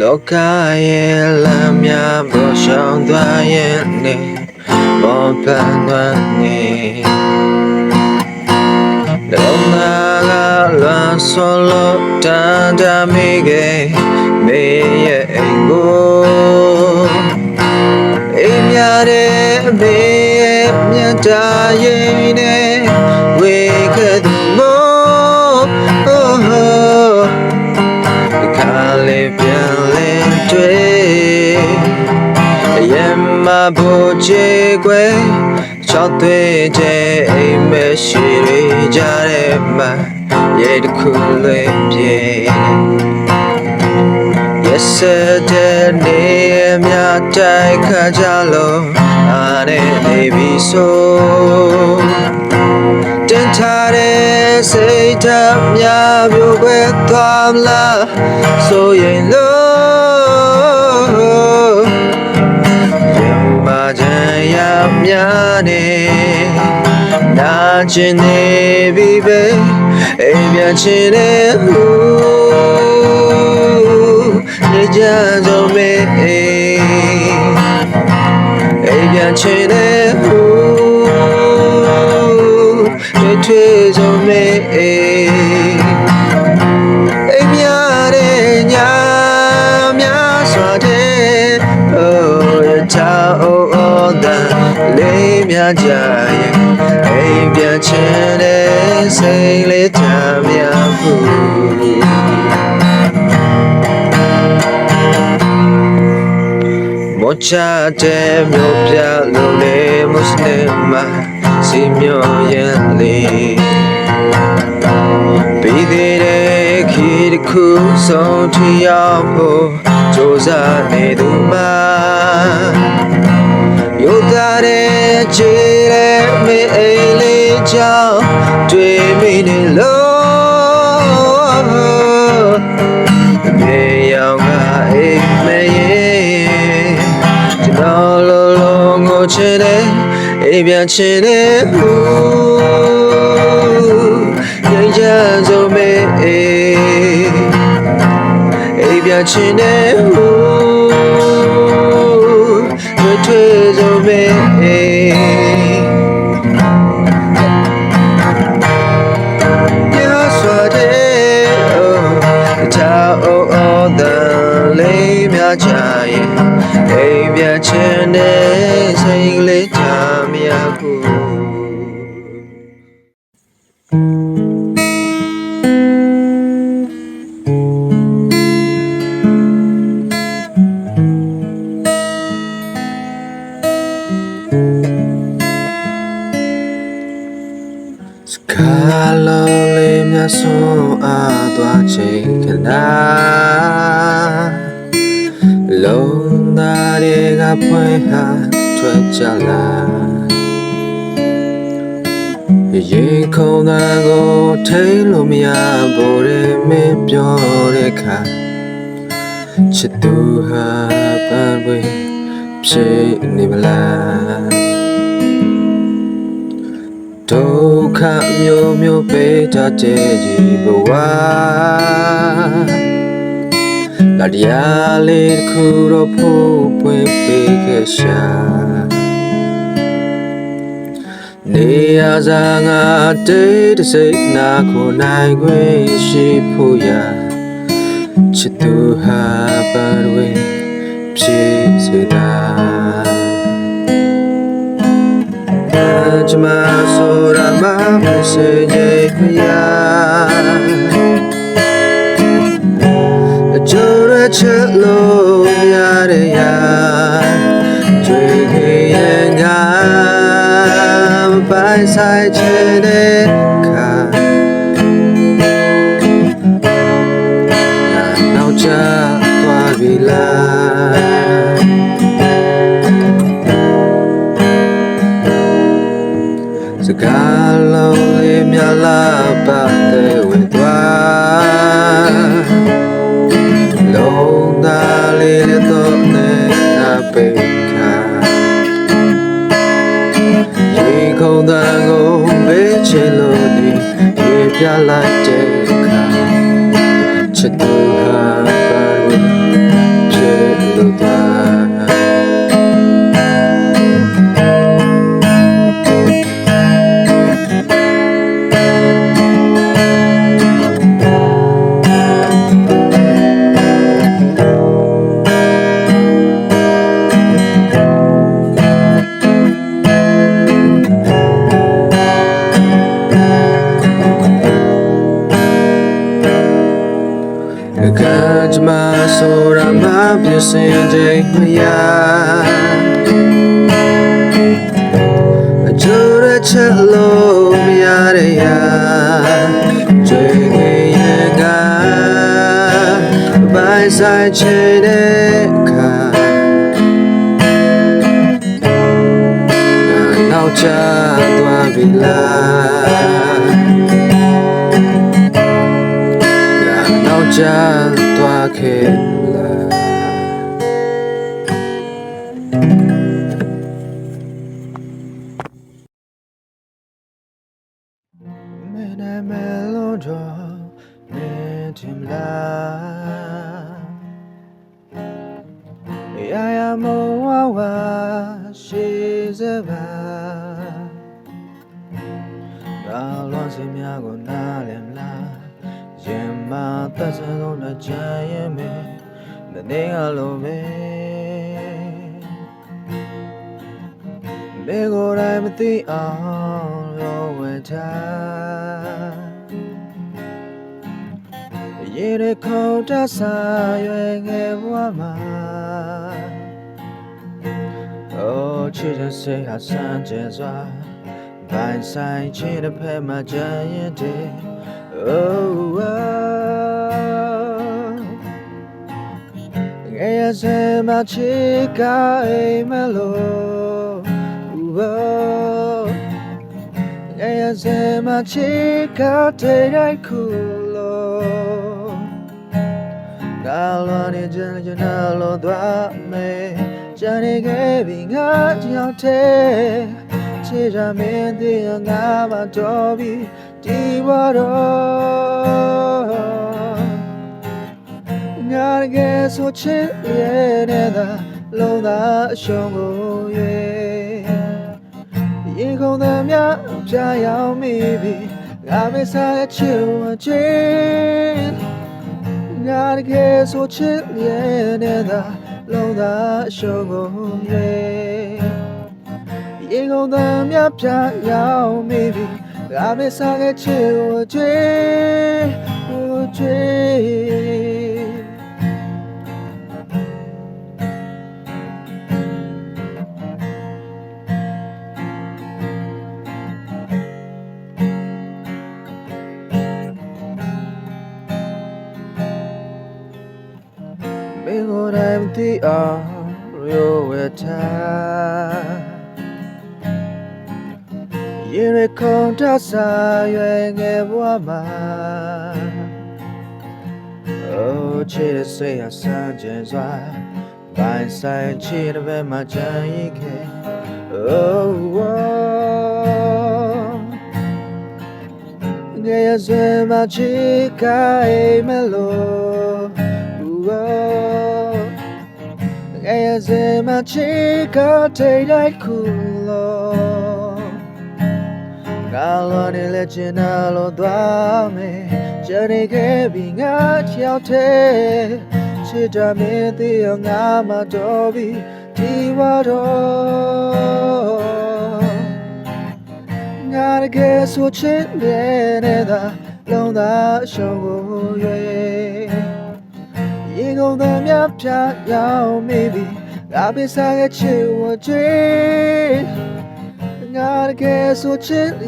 လောကရဲ့လမ်းများပေါ်ရှောင်သွားရဲ့နေမောပန်းသွမ်းနေလုံးနာကလွန်ဆွလို့တန်တမိကေမေရဲ့အိမ်ကိုအိမ်များတဲ့အမေရဲ့မြတ်တာရ ဖို့ချေကွယ်ချောက်သွေးတဲ့အိမ်မရှိရကြတဲ့မှာရေတစ်ခုလေးပြေ Yesterday နေမြတိုက်ခါကြလို့အားနဲ့နေပြီဆိုတင်ထားတဲ့စိတ်ဓာတ်များပြိုကွယ်သွားမလားဆိုရင်လို့ များနေနာကျင်နေပြီပဲအိမ်ပြန်ချင်တဲ့ဟူနေကြဆုံးမေအိမ်ပြန်ချင်တဲ့ဟူနေထွေး များကြရဲ့အိမ်ပြန်ချင်တဲ့စိတ်လေးတမ်းများဘူးမောချတဲ့မြို့ပြလို့လေမွတ်စလင်မစီမျိုးရဲ့လေးပြီးသေးတဲ့ခီးတစ်ခုဆုံးထရောက်ဖို့ကြိုးစားနေသူမှာ ရုပ်သားတဲ့ခြေတဲ့မေအိမ်လေးကြောင့်တွေ့မိနေလို့မြေရောင်ကအိမ်မရဲ့ကျွန်တော်လိုလိုငိုချင်တဲ့အိမ်ပြန်ချင်တဲ့ဟူငြိမ်းချမ်းဆုံးမေအိမ်အိမ်ပြန်ချင်တဲ့ဟူတွေ့ ချင်တဲ့စိတ်ကလေးချမ်းမြဘူးစကားလုံးလေးများဆုံးအားသွားချိန်ခဏ လုံးသားတွေကဖွင့်ဟာထွက်ကြလာရေခုံသားကိုထိလို့မရဘူးတဲ့မင်းပြောတဲ့ခါချစ်သူဟာပန်းဝေးဖြစ်နေမလားဒုက္ခမျိုးမျိုးပေးတတ်တဲ့ဒီဘဝ လာတရားလေးတစ်ခုတော့ဖို့ပွင့်ပေးခဲ့ရှာနေရစားငါတေးတစိတ်နာကိုနိုင်ခွင့်ရှိဖို့ရာချစ်သူဟာပါရဝေဖြစ်စေတာ Najma sora ma se je ya Jora chalo ya re ya Jwe ke ye nga Bai sai che de ka Na ရေပြလိုက်တဲ့အခါချစ်သူ တဲ့ရာကျွေးခဲ့ရကဘိုင်းဆိုင်ချင်တဲ့ခါနောက်ချသွားပြီလားနော က်စလုံးနဲ့ကြံရင်မင်းမနေရလို့မင်းမေကိုယ်တိုင်မသိအောင်ရောဝဲထားရေရခုံတဆာရွယ်ငယ်ဘဝမှာအိုးချစ်တဲ့စိတ်ဟာစမ်းကြဲစွာဘိုင်းဆိုင်ချစ်တဲ့ဖက်မှာကြံရင်တည်း Oh, oh. ငယ်ရစမချစ်ကအိမ်မလို့ငယ်ရစမချစ်ကတဲ့ရိုက်ခုလို့ကာလောနေကြင်ကြနာလို့သွားမယ်ကြံနေခဲ့ပြီငါကြောက်တဲ့ချစ်ကြမင်းသေးငါမတော်ပြီဒီဘတော့ ငါတကယ်ဆိုချစ်ရဲ့တဲ့လုံးသာအရှုံးကိုရွေရင်ကုန်တဲ့မြပြရောက်မိပြီငါမစားတဲ့ချစ်ဝချစ်ငါတကယ်ဆိုချစ်ရဲ့တဲ့လုံးသာအရှုံးကိုရွေရင်ကုန်တဲ့မြပြရောက်မိပြီငါမစားတဲ့ချစ်ဝချစ်ဝချစ် စ်တဲ့စိတ်ဟာစမ်းကြံစွာဘိုင်းဆိုင်ချစ်တဲ့ဘက်မှာကြံရင်ခဲ့ Oh, oh. ငယ်ရစ မချစ်ကအိမ်မလို့ငယ်ရစမချစ်ကထိတ်လိုက်ခုလို့ငါလောနေလက်ချင်နာလို့သွားမယ် ကြနေခဲ့ပြီးငါချောက်တဲ့ချစ်တာမင်းသေးအောင်ငါမတော်ပြီဒီဝါတော့ငါတကယ်ဆိုချစ်နေ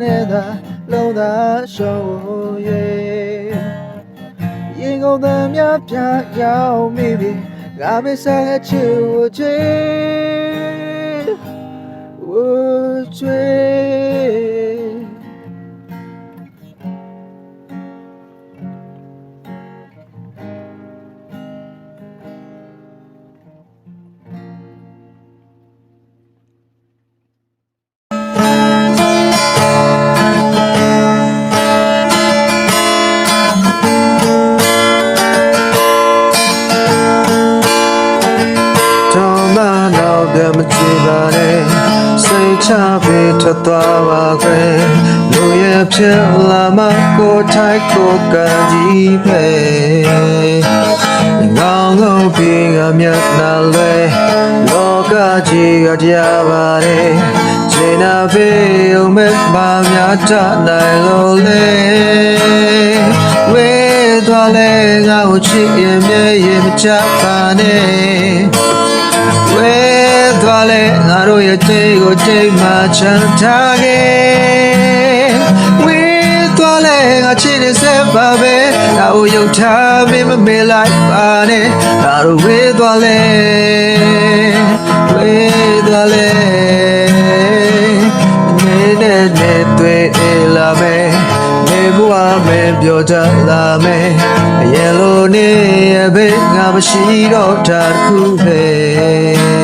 တာလုံးသာရှုံးကိုရွေရေကုန်သမျှဖြာရောက်မိပြီငါပစားရဲ့ချစ်ဝချစ်ငါတကယ်ဆိုချစ်နေတာလုံးသာရှုံးကိုရွေရေကုန်သမျှဖြာရောက်မိပြီငါပစားရဲ့ချစ်ဝချစ် would သွားပါခွေလူရဲ့ဖြစ်လာမကိုထိုက်ကိုကကြီးပဲငောင်းငုံပြီးကမျက်နှာလဲလောကကြီးကကြပါတယ်ချိန်နာဖေးုံမဲ့ပါများတနိုင်လို့လေဝေးသွားလဲငါ့ကိုချစ်ရင်မြဲရင်မချပါနဲ့ဝဲ သွားလဲငါတို့ရဲ့တိတ်ကိုတိတ်မှချမ်းထားခဲ့ဝဲသွားလဲငါချစ်နေစက်ပါပဲငါ့ကိုယုံထားမင်းမမေ့လိုက်ပါနဲ့ငါတို့ဝဲသွားလဲဝဲသွားလဲနေနေနေတွေ့လာမယ်နေဘဝမယ်ပြောချလာမယ်အရင်လိုနေရပဲငါမရှိတော့တာတစ်ခုပဲကောင်းလို့ပြီး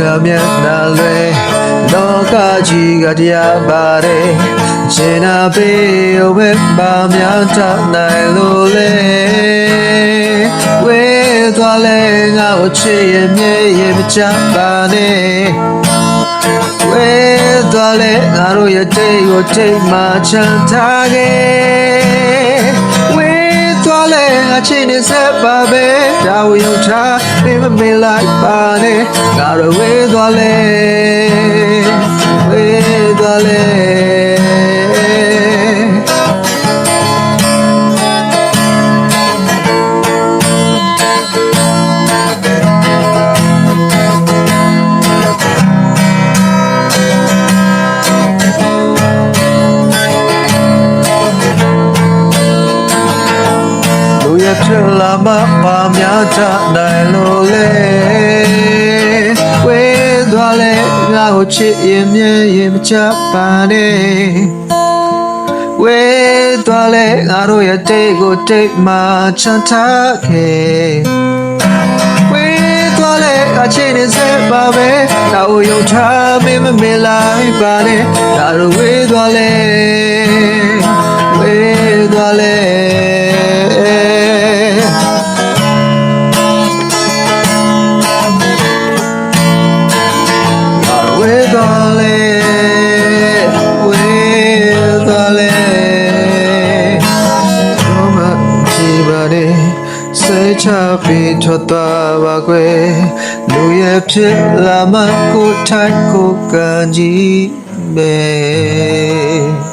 ငါမျက်နှာလွယ်လောကကြီးကတရားပါတယ်ရှင်နာပေးဝဲပါများတတ်နိုင်လို့လေဝဲသွားလဲငါ့ကိုချစ်ရင်မြဲရင်မချပါနဲ့ဝဲသွားလဲငါတို့ရဲ့တိတ်ကိုတိတ်မှချမ်းထားခဲ့ဝဲသွားလဲ ငါချင်းနေဆက်ပါပဲဒါဝရုံထားမင်းမမေ့လိုက်ပါနဲ့ငါတို့ဝဲသွားလဲဝဲသွားလဲလူ ပါများချနိုင်လို့လေဝေးသွားလဲငါ့ကိုချစ်ရင်မြဲရင်မချပါနဲ့ဝေးသွားလဲငါတို့ရဲ့တိတ်ကိုတိတ်မှချမ်းထားခဲ့ဝေးသွားလဲအချင်းနေစပါပဲတော့ယုံထားမင်းမမေ့လိုက်ပါနဲ့ဒါတို့ဝေးသွားလဲဝေးသွားလဲ ပြီးထွက်သွားပါကွယ်လူရဲ့ဖြစ်လာမှကိုထိုက်ကိုကန်ကြည့်မယ်